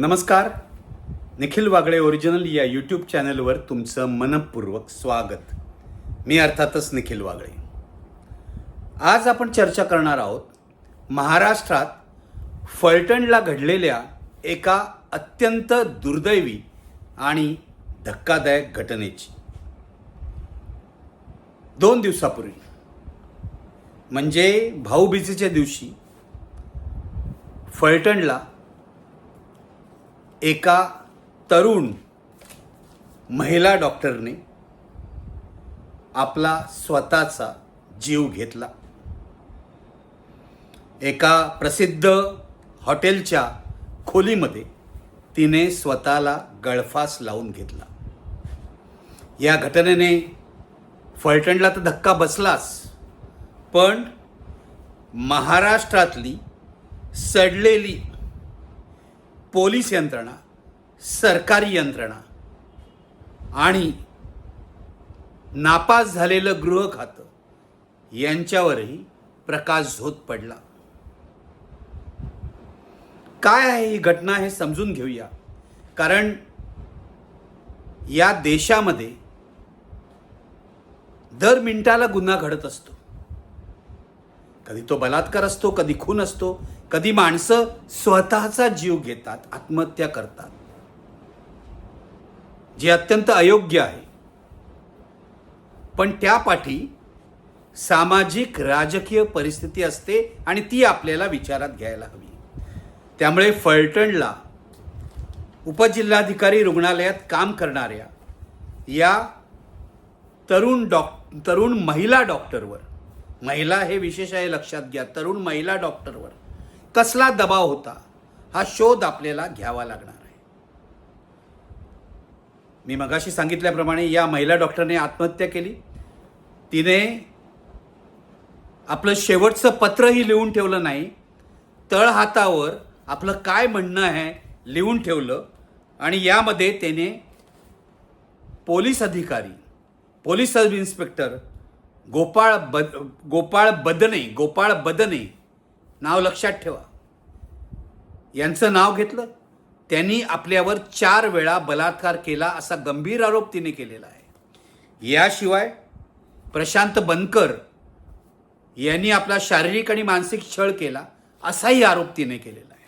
नमस्कार. निखिल वागळे ओरिजिनल या यूट्यूब चॅनलवर तुमचं मनपूर्वक स्वागत. मी अर्थातच निखिल वागळे. आज आपण चर्चा करणार आहोत महाराष्ट्रात फलटणला घडलेल्या एका अत्यंत दुर्दैवी आणि धक्कादायक घटनेची. दोन दिवसापूर्वी. म्हणजे भाऊबीजेच्या दिवशी फलटणला एका तरुण महिला डॉक्टरने आपला स्वतःचा जीव घेतला. एका प्रसिद्ध हॉटेलच्या खोलीमध्ये तिने स्वतःला गळफास लावून घेतला. या घटनेने फलटणला तर धक्का बसलाच पण महाराष्ट्रातली सडलेली पोलीस यंत्रणा सरकारी यंत्रणा आणि नापास झालेलं गृह खातं यांच्यावरही प्रकाश झोत पडला. काय आहे ही घटना हे समजून घेऊया. कारण या देशामध्ये दर मिनिटाला गुन्हा घडत असतो. कधी तो बलात्कार असतो कधी खून असतो कधी माणसं स्वतःचा जीव घेतात आत्महत्या करतात. जे अत्यंत अयोग्य आहे. पण त्यापाठी सामाजिक राजकीय परिस्थिती असते आणि ती आपल्याला विचारात घ्यायला हवी. त्यामुळे फलटणला उपजिल्हाधिकारी रुग्णालयात काम करणाऱ्या या तरुण डॉक तरुण महिला डॉक्टरवर महिला हे विशेष आहे लक्षात घ्या तरुण महिला डॉक्टरवर कसला दबाव होता हा शोध आपल्याला घ्यावा लागणार आहे. मी मगाशी सांगितल्याप्रमाणे या महिला डॉक्टरने आत्महत्या केली. तिने आपलं शेवटचं पत्रही लिहून ठेवलं नाही. तळहातावर आपलं काय म्हणणं आहे लिहून ठेवलं आणि यामध्ये त्याने पोलीस अधिकारी पोलीस सब इन्स्पेक्टर गोपाळ बद गोपाळ बदने गोपाळ बदने नाव लक्षात ठेवा. यांचं नाव घेतलं. त्यांनी आपल्यावर चार वेळा बलात्कार केला असा गंभीर आरोप तिने केलेला आहे. याशिवाय प्रशांत बनकर यांनी आपला शारीरिक आणि मानसिक छळ केला असाही आरोप तिने केलेला आहे.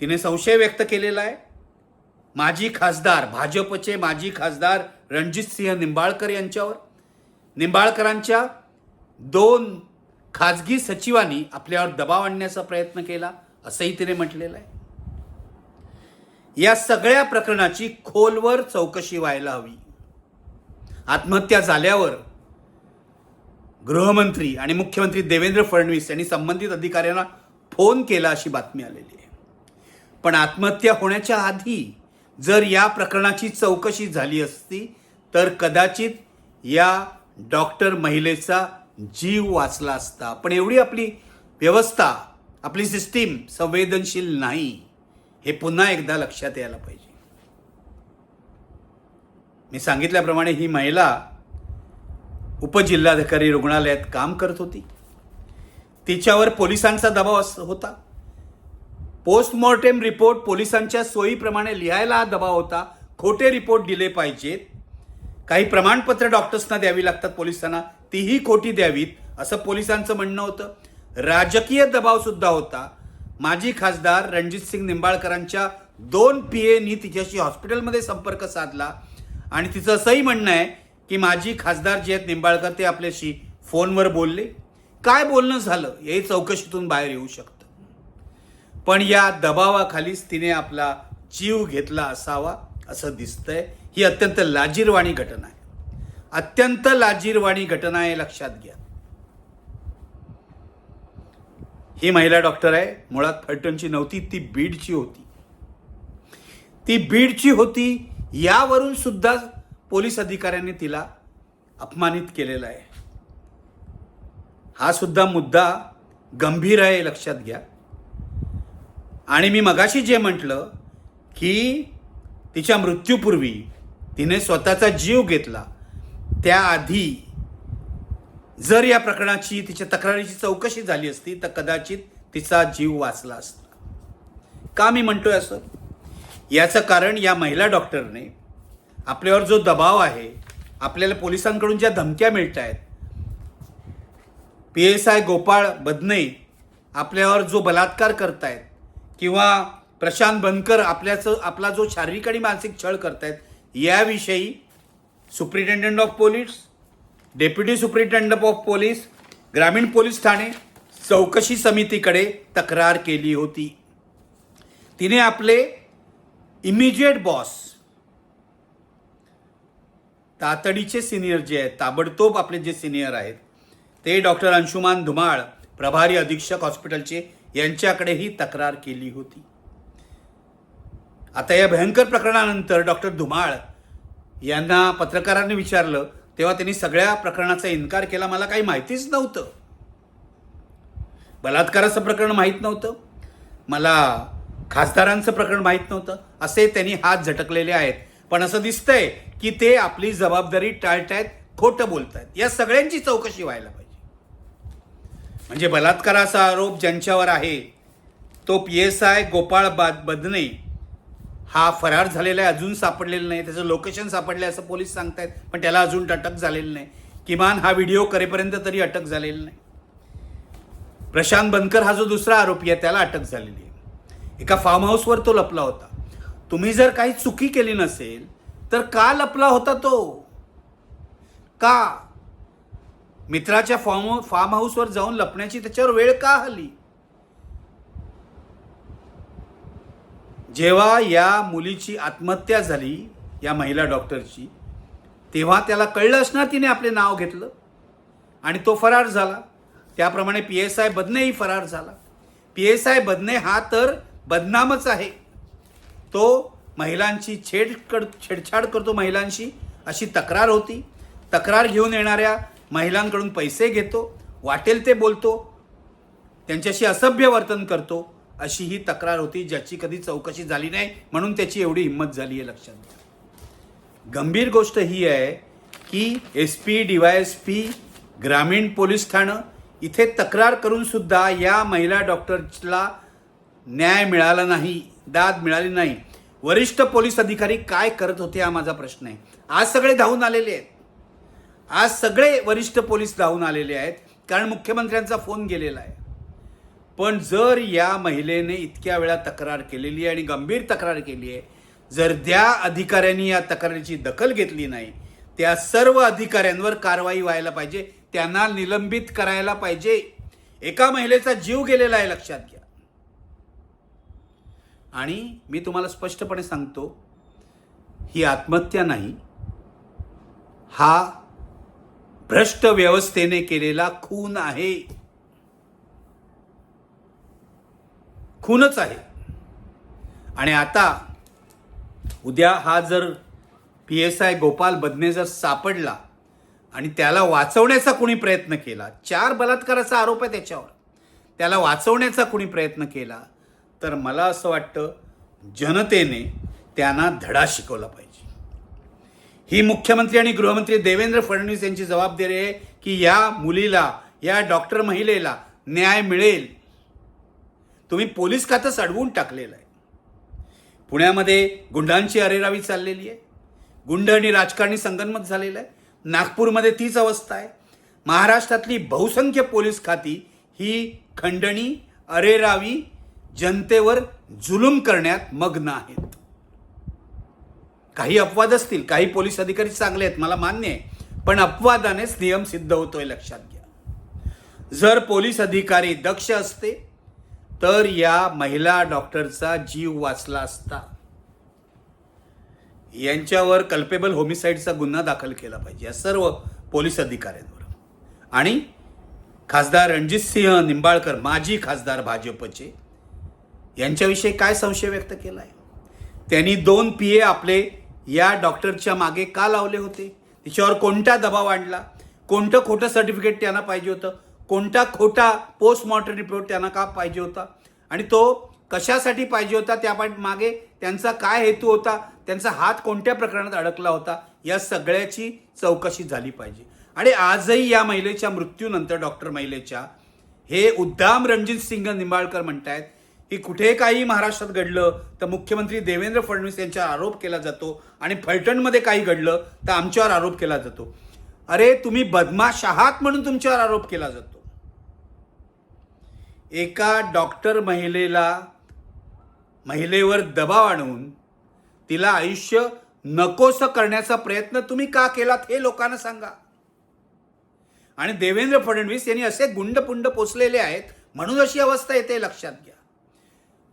तिने संशय व्यक्त केलेला आहे. माजी खासदार भाजपचे माजी खासदार रणजित सिंह निंबाळकर यांच्यावर. निंबाळकरांच्या दोन खाजगी सचिवांनी आपल्यावर दबाव आणण्याचा प्रयत्न केला. असंही तिने म्हटलेलं आहे. या सगळ्या प्रकरणाची खोलवर चौकशी व्हायला हवी. आत्महत्या झाल्यावर गृहमंत्री आणि मुख्यमंत्री देवेंद्र फडणवीस यांनी संबंधित अधिकाऱ्यांना फोन केला अशी बातमी आलेली आहे. पण आत्महत्या होण्याच्या आधी जर या प्रकरणाची चौकशी झाली असती तर कदाचित या डॉक्टर महिलेचा जीव वाचला असता. पण एवढी आपली व्यवस्था आपली सिस्टीम संवेदनशील नाही हे पुन्हा एकदा लक्षात यायला पाहिजे. मी सांगितल्याप्रमाणे ही महिला उपजिल्हाधिकारी रुग्णालयात काम करत होती. तिच्यावर पोलिसांचा दबाव अस होता. पोस्टमॉर्टेम रिपोर्ट पोलिसांच्या सोयीप्रमाणे लिहायला दबाव होता. खोटे रिपोर्ट दिले पाहिजेत. काही प्रमाणपत्र डॉक्टर्सना द्यावी लागतात पोलिसांना. तीही खोटी द्यावीत असं पोलिसांचं म्हणणं होतं. राजकीय दबाव सुद्धा होता. माजी खासदार रणजित सिंग निंबाळकरांच्या दोन पी एनी तिच्याशी हॉस्पिटलमध्ये संपर्क साधला आणि तिचं असंही म्हणणं आहे की माजी खासदार जे आहेत निंबाळकर ते आपल्याशी फोनवर बोलले. काय बोलणं झालं हे चौकशीतून बाहेर येऊ शकतं. पण या दबावाखालीच तिने आपला जीव घेतला असावा असं दिसतंय. ही अत्यंत लाजीरवाणी घटना आहे. अत्यंत लाजीरवाणी घटना आहे लक्षात घ्या. ही महिला डॉक्टर आहे. मुळात फलटणची नव्हती ती बीडची होती. ती बीडची होती यावरून सुद्धा पोलीस अधिकाऱ्यांनी तिला अपमानित केलेला आहे. हा सुद्धा मुद्दा गंभीर आहे लक्षात घ्या. आणि मी मगाशी जे म्हटलं की तिच्या मृत्यूपूर्वी तिने स्वतःचा जीव घेतला. त्याआधी जर या प्रकरणाची तिच्या तक्रारीची चौकशी झाली असती तर कदाचित तिचा जीव वाचला असता. का मी म्हणतोय असं? याचं कारण या महिला डॉक्टरने आपल्यावर जो दबाव आहे आपल्याला पोलिसांकडून ज्या धमक्या मिळत आहेत P S I Gopal Badne आपल्यावर जो बलात्कार करतायत किंवा प्रशांत बनकर आपल्याचं आपला जो शारीरिक आणि मानसिक छळ करतायत याविषयी superintendent of police deputy superintendent of police ग्रामीण पोलीस ठाणे चौकशी समितीकडे तक्रार केली होती तिने आपले इमिजिएट बॉस तातडीचे सिनियर जे आहेत ताबडतोब आपले जे सिनियर आहेत ते डॉक्टर अंशुमान धुमाळ प्रभारी अधीक्षक हॉस्पिटलचे यांच्याकडेही तक्रार केली होती आता या भयंकर प्रकरणानंतर डॉक्टर धुमाळ यांना पत्रकारांनी विचारलं तेव्हा त्यांनी सगळ्या प्रकरणाचा इन्कार केला. मला काही माहितीच नव्हतं. बलात्काराचं प्रकरण माहीत नव्हतं. मला खासदारांचं प्रकरण माहीत नव्हतं. असे त्यांनी हात झटकलेले आहेत. पण असं दिसतंय की ते आपली जबाबदारी टाळतायत खोटं बोलतायत. या सगळ्यांची चौकशी व्हायला पाहिजे. म्हणजे बलात्काराचा आरोप ज्यांच्यावर आहे तो पी एस आय गोपाळ बाद बदने हा फरार झालेला आहे अजून सापडलेला नाही त्याचं लोकेशन सापडलं आहे असं पोलीस सांगतायत पण त्याला अजून अटक झालेली नाही. किमान हा व्हिडिओ करेपर्यंत तरी अटक झालेली नाही. प्रशांत बनकर हा जो दुसरा आरोपी आहे त्याला अटक झालेली आहे. एका फार्म हाऊसवर तो लपला होता. तुम्ही जर काही चुकी केली नसेल तर का लपला होता तो? का? मित्राच्या फॉर्म फार्म हाऊसवर जाऊन लपण्याची त्याच्यावर वेळ का हली? जेव्हा या मुलीची आत्महत्या झाली या महिला डॉक्टरची तेव्हा त्याला कळलं असणार तिने आपले नाव घेतलं. आणि तो फरार झाला. त्याप्रमाणे पी एस आय बदनेही फरार झाला. पी एस आय बदने हा तर बदनामच आहे. तो महिलांची छेड कर छेडछाड करतो महिलांशी अशी तक्रार होती. तक्रार घेऊन येणाऱ्या महिलांकडून पैसे घेतो वाटेल ते बोलतो त्यांच्याशी असभ्य वर्तन करतो अशी ही तक्रार होती ज्याची कधी चौकशी झाली नाही म्हणून त्याची एवढी हिंमत झाली आहे लक्षात घ्या. गंभीर गोष्ट ही आहे की S P D Y S P ग्रामीण पोलीस ठाणं इथे तक्रार करून सुद्धा या महिला डॉक्टरला न्याय मिळाला नाही दाद मिळाली नाही. वरिष्ठ पोलीस अधिकारी काय करत होते हा माझा प्रश्न आहे. आज सगळे धावून आलेले आहेत. आज सगळे वरिष्ठ पोलीस धावून आलेले आहेत कारण मुख्यमंत्र्यांचा फोन गेलेला आहे. पण जर या महिलेने इतक्या वेळा तक्रार केलेली आहे आणि गंभीर तक्रार केली आहे जर त्या अधिकाऱ्यांनी या तक्रारीची दखल घेतली नाही त्या सर्व अधिकाऱ्यांवर कारवाई व्हायला पाहिजे त्यांना निलंबित करायला पाहिजे. एका महिलेचा जीव गेलेला आहे लक्षात घ्या. आणि मी तुम्हाला स्पष्टपणे सांगतो ही आत्महत्या नाही हा भ्रष्ट व्यवस्थेने केलेला खून आहे. खूनच आहे. आणि आता उद्या हा जर P S I Gopal Badne जर सापडला आणि त्याला वाचवण्याचा कुणी प्रयत्न केला चार बलात्काराचा आरोप आहे त्याच्यावर त्याला वाचवण्याचा कुणी प्रयत्न केला तर मला असं वाटतं जनतेने त्यांना धडा शिकवला पाहिजे. ही मुख्यमंत्री आणि गृहमंत्री देवेंद्र फडणवीस यांची जबाबदारी आहे की या मुलीला या डॉक्टर महिलेला न्याय मिळेल. तुम्ही पोलीस खातंच अडवून टाकलेलं आहे. पुण्यामध्ये गुंडांची अरेरावी चाललेली आहे. गुंड आणि राजकारणी संगनमत झालेलं आहे. नागपूरमध्ये तीच अवस्था आहे. महाराष्ट्रातली बहुसंख्य पोलीस खाती ही खंडणी अरेरावी जनतेवर जुलूम करण्यात मग्न आहेत. काही अपवाद असतील काही पोलीस अधिकारी चांगले आहेत मला मान्य आहे. पण अपवादानेच नियम सिद्ध होतोय लक्षात घ्या. जर पोलीस अधिकारी दक्ष असते तर या महिला डॉक्टरचा जीव वाचला असता. यांच्यावर कल्पेबल होमिसाईडचा गुन्हा दाखल केला पाहिजे या सर्व पोलीस अधिकाऱ्यांवर. आणि खासदार रणजितसिंह निंबाळकर माजी खासदार भाजपचे यांच्याविषयी काय संशय व्यक्त केला आहे त्यांनी दोन पी ए आपले या डॉक्टरच्या मागे का लावले होते? तिच्यावर कोणता दबाव आणला? कोणतं खोटं सर्टिफिकेट त्यांना पाहिजे होतं? कोणता खोटा पोस्टमॉर्टम रिपोर्ट त्यांना का पाहिजे होता? आणि तो कशासाठी पाहिजे होता? त्या मागे त्यांचा काय हेतू होता? त्यांचा हात कोणत्या प्रकरणात अडकला होता? या सगळ्याची चौकशी झाली पाहिजे. आणि आजही या महिलेच्या मृत्यूनंतर डॉक्टर महिलेच्या हे उद्दाम रणजित सिंग निंबाळकर म्हणतायत की कुठे काही महाराष्ट्रात घडलं तर मुख्यमंत्री देवेंद्र फडणवीस यांच्यावर आरोप केला जातो आणि फलटणमध्ये काही घडलं तर आमच्यावर आरोप केला जातो. अरे तुम्ही बदमाश आहात म्हणून तुमच्यावर आरोप केला जातो. एका डॉक्टर महिलेला महिलेवर दबाव आणून तिला आयुष्य नकोसं करण्याचा प्रयत्न तुम्ही का केलात हे लोकांना सांगा. आणि देवेंद्र फडणवीस यांनी असे गुंडपुंड पोचलेले आहेत म्हणून अशी अवस्था येते लक्षात घ्या.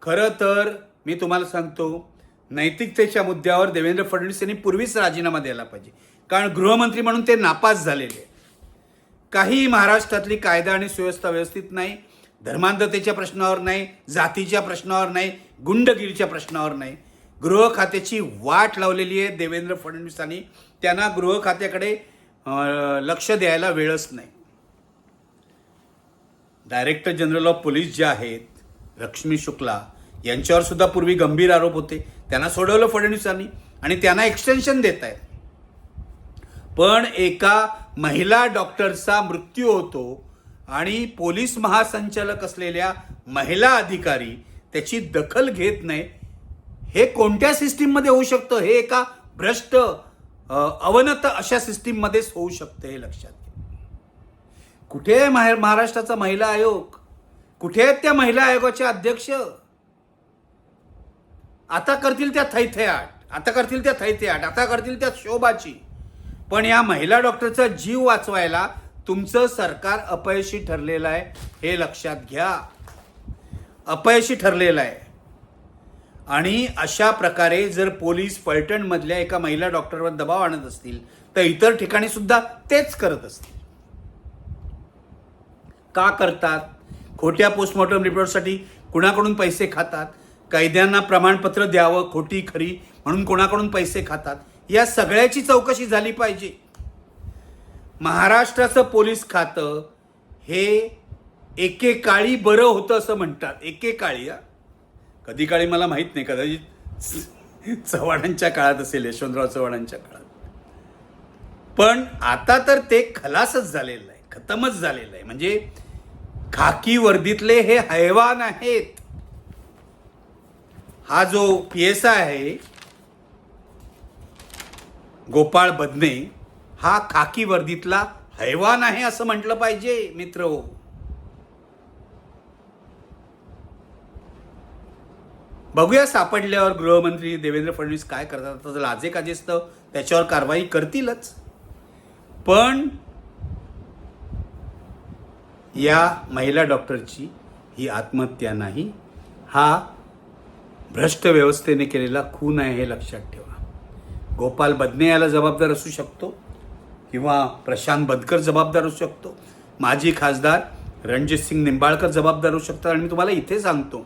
खरं तर मी तुम्हाला सांगतो नैतिकतेच्या मुद्द्यावर देवेंद्र फडणवीस यांनी पूर्वीच राजीनामा द्यायला पाहिजे. कारण गृहमंत्री म्हणून ते नापास झालेले आहेत. काही महाराष्ट्रातली कायदा आणि सुव्यवस्था व्यवस्थित नाही धर्मांधतेच्या प्रश्नावर नाही जातीच्या प्रश्नावर नाही गुंडगिरीच्या प्रश्नावर नाही. गृह खात्याची वाट लावलेली आहे देवेंद्र फडणवीसांनी त्यांना गृह खात्याकडे लक्ष द्यायला वेळच नाही. डायरेक्टर जनरल ऑफ पोलीस जे आहेत लक्ष्मी शुक्ला यांच्यावर सुद्धा पूर्वी गंभीर आरोप होते. त्यांना सोडवलं फडणवीसांनी आणि त्यांना एक्सटेन्शन देत आहेत. पण एका महिला डॉक्टरचा मृत्यू होतो आणि पोलीस महासंचालक असलेल्या महिला अधिकारी त्याची दखल घेत नाही. हे कोणत्या सिस्टीममध्ये होऊ शकतं? हे एका भ्रष्ट अवनत अशा सिस्टीममध्येच होऊ शकतं हे लक्षात घ्या. कुठे आहे माहे- महाराष्ट्राचा महिला आयोग? कुठे आहेत त्या महिला आयोगाचे अध्यक्ष? आता करतील त्या थैथयाट आता करतील त्या थैथयाट आता करतील त्या शोभाची. पण या महिला डॉक्टरचा जीव वाचवायला तुमचं सरकार अपयशी ठरलेलं आहे हे लक्षात घ्या. अपयशी ठरलेलं आहे. आणि अशा प्रकारे जर पोलीस फलटणमधल्या एका महिला डॉक्टरवर दबाव आणत असतील तर इतर ठिकाणी सुद्धा तेच करत असतील. का करतात? खोट्या पोस्टमॉर्टम रिपोर्टसाठी कुणाकडून पैसे खातात? कैद्यांना प्रमाणपत्र द्यावं खोटी खरी म्हणून कोणाकडून पैसे खातात? या सगळ्याची चौकशी झाली पाहिजे. महाराष्ट्राचं पोलीस खातं हे एकेकाळी बरं होतं असं म्हणतात. एकेकाळी हा? कधी काळी मला माहीत नाही. कदाचित चव्हाणांच्या काळात असेल यशवंतराव चव्हाणांच्या काळात. पण आता तर ते खलासच झालेलं आहे खतमच झालेलं आहे. म्हणजे खाकी वर्दीतले हे हैवान आहेत. हा जो पी एस आय आहे गोपाळ बदने हा खाकी वर्दीतला हैवान आहे असं म्हटलं पाहिजे मित्र. हो बघूया सापडल्यावर गृहमंत्री देवेंद्र फडणवीस काय करतात. आता लाजे काजेस्तव त्याच्यावर कारवाई करतीलच. पण या महिला डॉक्टरची ही आत्महत्या नाही हा भ्रष्ट व्यवस्थेने केलेला खून आहे हे लक्षात ठेवा. गोपाल बदने याला जबाबदार असू शकतो. किंवा प्रशांत बदकर जबाबदार असू शकतो. माजी खासदार रणजित सिंग निंबाळकर जबाबदार असू शकतात. आणि मी तुम्हाला इथे सांगतो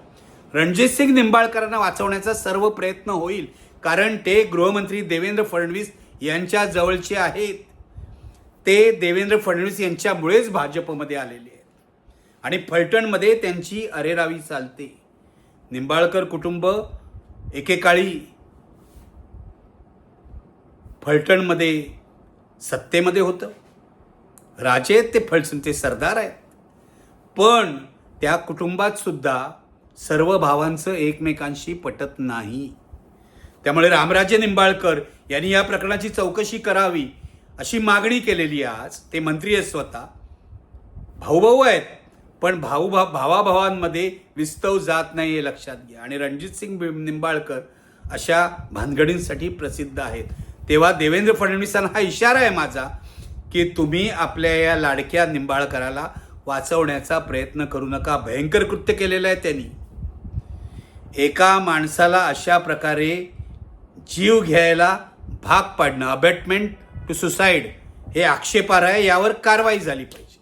रणजित सिंग निंबाळकरांना वाचवण्याचा सर्व प्रयत्न होईल. कारण ते गृहमंत्री देवेंद्र फडणवीस यांच्या जवळचे आहेत. ते देवेंद्र फडणवीस यांच्यामुळेच भाजपमध्ये आलेले आहेत. आणि फलटणमध्ये त्यांची अरेरावी चालते. निंबाळकर कुटुंब एकेकाळी फलटणमध्ये सत्तेमध्ये होतं. राजे आहेत ते फलटण ते सरदार आहेत. पण त्या कुटुंबात सुद्धा सर्व भावांचं एकमेकांशी पटत नाही. त्यामुळे रामराजे निंबाळकर यांनी या प्रकरणाची चौकशी करावी अशी मागणी केलेली आहे आज ते मंत्री आहेत स्वतः. भाऊभाऊ आहेत पण भाऊ भा भावाभावांमध्ये विस्तव जात नाही हे लक्षात घ्या. आणि रणजित सिंग निंबाळकर अशा भानगडींसाठी प्रसिद्ध आहेत. तेव्हा देवेंद्र फडणवीसांना हा इशारा आहे माझा की तुम्ही आपल्या या लाडक्या निंबाळकराला वाचवण्याचा प्रयत्न करू नका. भयंकर कृत्य केलेलं आहे त्यांनी. एका माणसाला अशा प्रकारे जीव घ्यायला भाग पाडणं अबॅटमेंट टू सुसाईड हे आक्षेपार आहे यावर कारवाई झाली पाहिजे.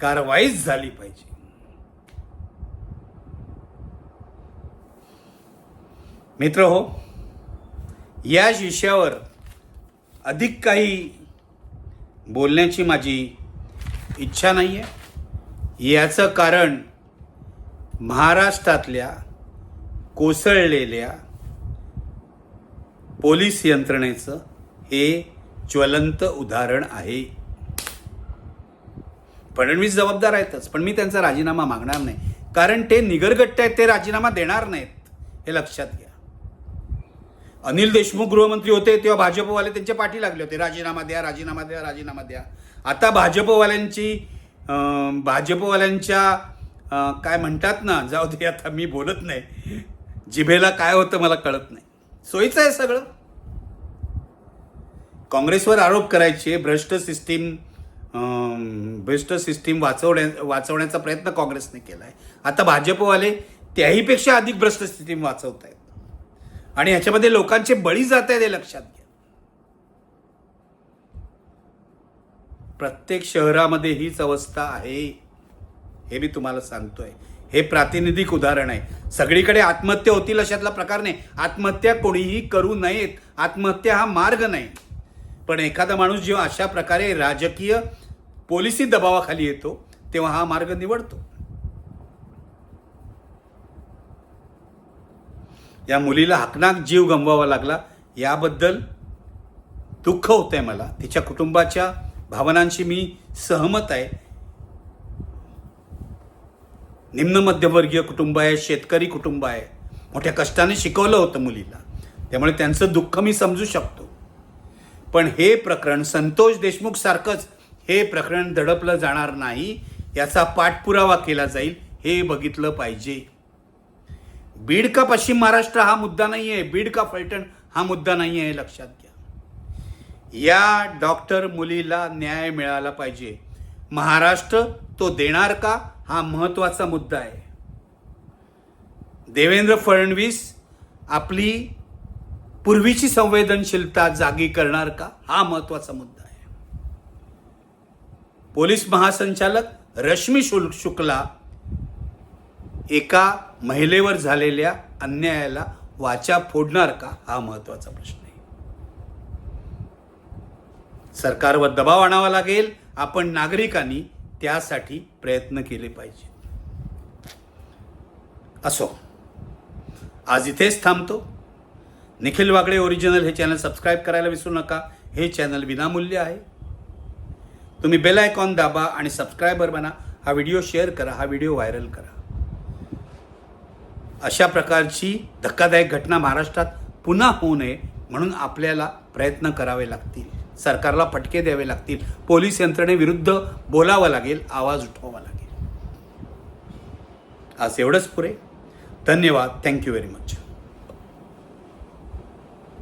कारवाईच झाली पाहिजे. मित्र हो या विषयावर अधिक काही बोलण्याची माझी इच्छा नाही आहे याचं कारण महाराष्ट्रातल्या कोसळलेल्या पोलीस यंत्रणेचं हे ज्वलंत उदाहरण आहे. फडणवीस जबाबदार आहेतच पण मी त्यांचा राजीनामा मागणार नाही. कारण ते निगरगट्ट आहेत ते राजीनामा देणार नाहीत हे लक्षात घ्या. अनिल देशमुख गृहमंत्री होते तेव्हा भाजपवाले त्यांच्या पाठी लागले होते. राजीनामा द्या राजीनामा द्या राजीनामा द्या. आता भाजपवाल्यांची भाजपवाल्यांच्या काय म्हणतात ना जाऊ दे आता मी बोलत नाही. जिभेला काय होतं मला कळत नाही. सोयीचं आहे सगळं. काँग्रेसवर आरोप करायचे भ्रष्ट सिस्टीम भ्रष्ट सिस्टीम वाचवण्या वाचवण्याचा प्रयत्न काँग्रेसने केला आहे आता भाजपवाले त्याहीपेक्षा अधिक भ्रष्ट सिस्टीम वाचवत आहेत आणि ह्याच्यामध्ये लोकांचे बळी जात आहेत हे लक्षात घ्या. प्रत्येक शहरामध्ये हीच अवस्था आहे हे मी तुम्हाला सांगतोय. हे प्रातिनिधिक उदाहरण आहे. सगळीकडे आत्महत्या होतील अशातला प्रकार नाही. आत्महत्या कोणीही करू नयेत. आत्महत्या हा मार्ग नाही. पण एखादा माणूस जेव्हा अशा प्रकारे राजकीय पोलिसी दबावाखाली येतो तेव्हा हा मार्ग निवडतो. या मुलीला हकनाक जीव गमवावा लागला. याबद्दल दुःख होतंय मला. तिच्या कुटुंबाच्या भावनांशी मी सहमत आहे. निम्न मध्यमवर्गीय कुटुंब आहे शेतकरी कुटुंब आहे. मोठ्या कष्टाने शिकवलं होतं मुलीला. त्यामुळे त्यांचं दुःख मी समजू शकतो. पण हे प्रकरण संतोष देशमुख सारखंच हे प्रकरण दडपलं जाणार नाही याचा पाठपुरावा केला जाईल हे बघितलं पाहिजे. बीड का पश्चिम महाराष्ट्र हा मुद्दा नाही आहे बीड का फलटण हा मुद्दा नाही आहे लक्षात घ्या. या डॉक्टर मुलीला न्याय मिळाला पाहिजे. महाराष्ट्र तो देणार का? हा महत्त्वाचा मुद्दा आहे. देवेंद्र फडणवीस आपली पूर्वीची संवेदनशीलता जागी करणार का? हा महत्त्वाचा मुद्दा आहे. पोलीस महासंचालक रश्मी शुल शुक्ला एका महिलेवर झालेल्या अन्यायाला वाचा फोडणार का हा महत्त्वाचा प्रश्न आहे. सरकारवर दबाव आणावा लागेल. आपण नागरिकांनी त्यासाठी प्रयत्न केले पाहिजे. असो. आज इथेच थांबतो. निखिल वागळे ओरिजिनल हे चॅनल सबस्क्राईब करायला विसरू नका. हे चॅनल विनामूल्य आहे. तुम्ही बेल आयकॉन दाबा आणि सबस्क्रायबर बना. हा व्हिडिओ शेअर करा. हा व्हिडिओ व्हायरल करा. अशा प्रकारची धक्कादायक घटना महाराष्ट्रात पुन्हा होऊ नये म्हणून आपल्याला प्रयत्न करावे लागतील. सरकारला फटके द्यावे लागतील. पोलीस यंत्रणेविरुद्ध बोलावं लागेल आवाज उठवावा लागेल. आज एवढंच पुरे धन्यवाद. Thank you very much